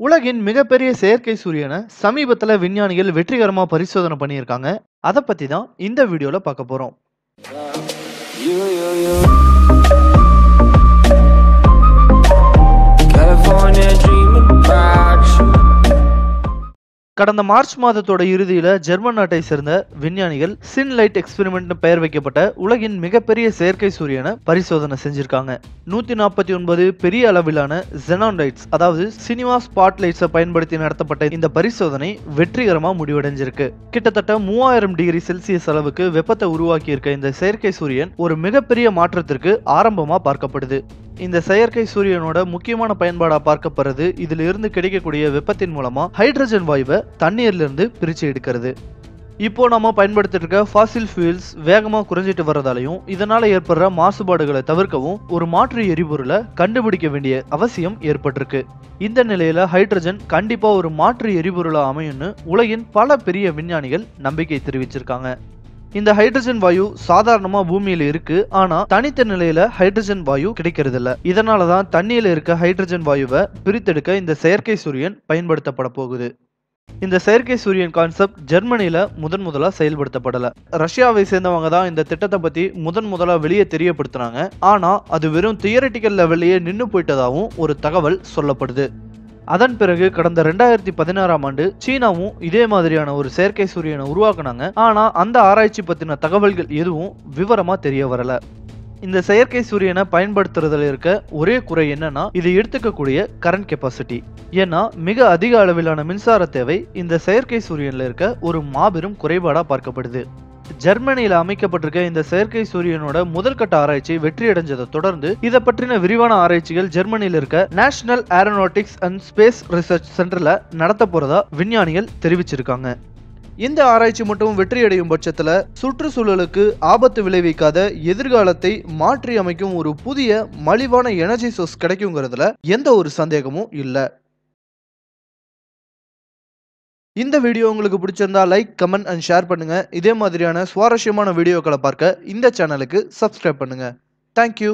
உலகின் மிகப்பெரிய செயற்கை சூரியனை சமீபத்தில் விஞ்ஞானிகள் வெற்றிகரமாக பரிசோதனை பண்ணியிருக்காங்க. அதை பற்றி தான் இந்த வீடியோவில் பார்க்க போகிறோம் கடந்த மார்ச் மாதத்தோட இறுதியில் ஜெர்மன் நாட்டை சேர்ந்த விஞ்ஞானிகள் சின் லைட் எக்ஸ்பெரிமெண்ட் பெயர் வைக்கப்பட்ட உலகின் மிகப்பெரிய செயற்கை சூரியனை பரிசோதனை செஞ்சிருக்காங்க. நூத்தி நாற்பத்தி ஒன்பது பெரிய அளவிலான ஜெனான் லைட்ஸ் அதாவது சினிமா ஸ்பாட் லைட்ஸை பயன்படுத்தி நடத்தப்பட்ட இந்த பரிசோதனை வெற்றிகரமாக முடிவடைஞ்சிருக்கு. கிட்டத்தட்ட மூவாயிரம் டிகிரி செல்சியஸ் அளவுக்கு வெப்பத்தை உருவாக்கி இருக்க இந்த செயற்கை சூரியன் ஒரு மிகப்பெரிய மாற்றத்திற்கு ஆரம்பமாக பார்க்கப்படுது. இந்த செயற்கை சூரியனோட முக்கியமான பயன்பாடா பார்க்கப்படுறது இதுல இருந்து கிடைக்கக்கூடிய வெப்பத்தின் மூலமா ஹைட்ரஜன் வாயுவை தண்ணீர்ல இருந்து பிரிச்சு எடுக்கிறது. இப்போ நம்ம பயன்படுத்திட்டு இருக்க ஃபாசில் ஃபியூல்ஸ் வேகமாக குறைஞ்சிட்டு வர்றதாலையும் இதனால ஏற்படுற மாசுபாடுகளை தவிர்க்கவும் ஒரு மாற்று எரிபொருளை கண்டுபிடிக்க வேண்டிய அவசியம் ஏற்பட்டிருக்கு. இந்த நிலையில ஹைட்ரஜன் கண்டிப்பா ஒரு மாற்று எரிபொருளாக அமையும்னு உலகின் பல பெரிய விஞ்ஞானிகள் நம்பிக்கை தெரிவிச்சிருக்காங்க. இந்த ஹைட்ரஜன் வாயு சாதாரணமா பூமியில இருக்கு ஆனா தனித்த நிலையில ஹைட்ரஜன் வாயு கிடைக்கிறது இல்ல இதனாலதான் தண்ணியில இருக்க ஹைட்ரஜன் வாயுவை பிரித்தெடுக்க இந்த செயற்கை சூரியன் பயன்படுத்தப்பட போகுது. இந்த செயற்கை சூரியன் கான்செப்ட் ஜெர்மனியில முதன் முதலா செயல்படுத்தப்படல. ரஷ்யாவை சேர்ந்தவங்க தான் இந்த திட்டத்தை பத்தி முதன் முதலா வெளியே தெரியப்படுத்தினாங்க. ஆனா அது வெறும் தியரட்டிக்கல் லெவல்லையே நின்று போயிட்டதாகவும் ஒரு தகவல் சொல்லப்படுது. அதன் பிறகு கடந்த ரெண்டாயிரத்தி பதினாறாம் ஆண்டு சீனாவும் இதே மாதிரியான ஒரு செயற்கை சூரியனை உருவாக்குனாங்க. ஆனா அந்த ஆராய்ச்சி பத்தின தகவல்கள் எதுவும் விவரமா தெரிய வரல. இந்த செயற்கை சூரியனை பயன்படுத்துறதுல இருக்க ஒரே குறை என்னன்னா இது எடுத்துக்கக்கூடிய கரண்ட் கெப்பாசிட்டி ஏன்னா மிக அதிக அளவிலான மின்சார தேவை இந்த செயற்கை சூரியன்ல இருக்க ஒரு மாபெரும் குறைபாடா பார்க்கப்படுது. ஜெர்மனியில் அமைக்கப்பட்டிருக்க இந்த செயற்கை சூரியனோட முதல் கட்ட ஆராய்ச்சி வெற்றியடைஞ்சதை தொடர்ந்து இதை பற்றின விரிவான ஆராய்ச்சிகள் ஜெர்மனியில் இருக்க national aeronautics and space research சென்டர்ல நடத்த போறதா விஞ்ஞானிகள் தெரிவிச்சிருக்காங்க. இந்த ஆராய்ச்சி மட்டும் வெற்றியடையும் பட்சத்தில் சுற்றுச்சூழலுக்கு ஆபத்து விளைவிக்காத எதிர்காலத்தை மாற்றி அமைக்கும் ஒரு புதிய மலிவான எனர்ஜி சோர்ஸ் கிடைக்குங்கிறதுல எந்த ஒரு சந்தேகமும் இல்லை. இந்த வீடியோ உங்களுக்கு பிடிச்சிருந்தா லைக் கமெண்ட் அண்ட் ஷேர் பண்ணுங்க. இதே மாதிரியான சுவாரஸ்யமான வீடியோக்களை பார்க்க இந்த சேனலுக்கு சப்ஸ்கிரைப் பண்ணுங்க. தேங்க்யூ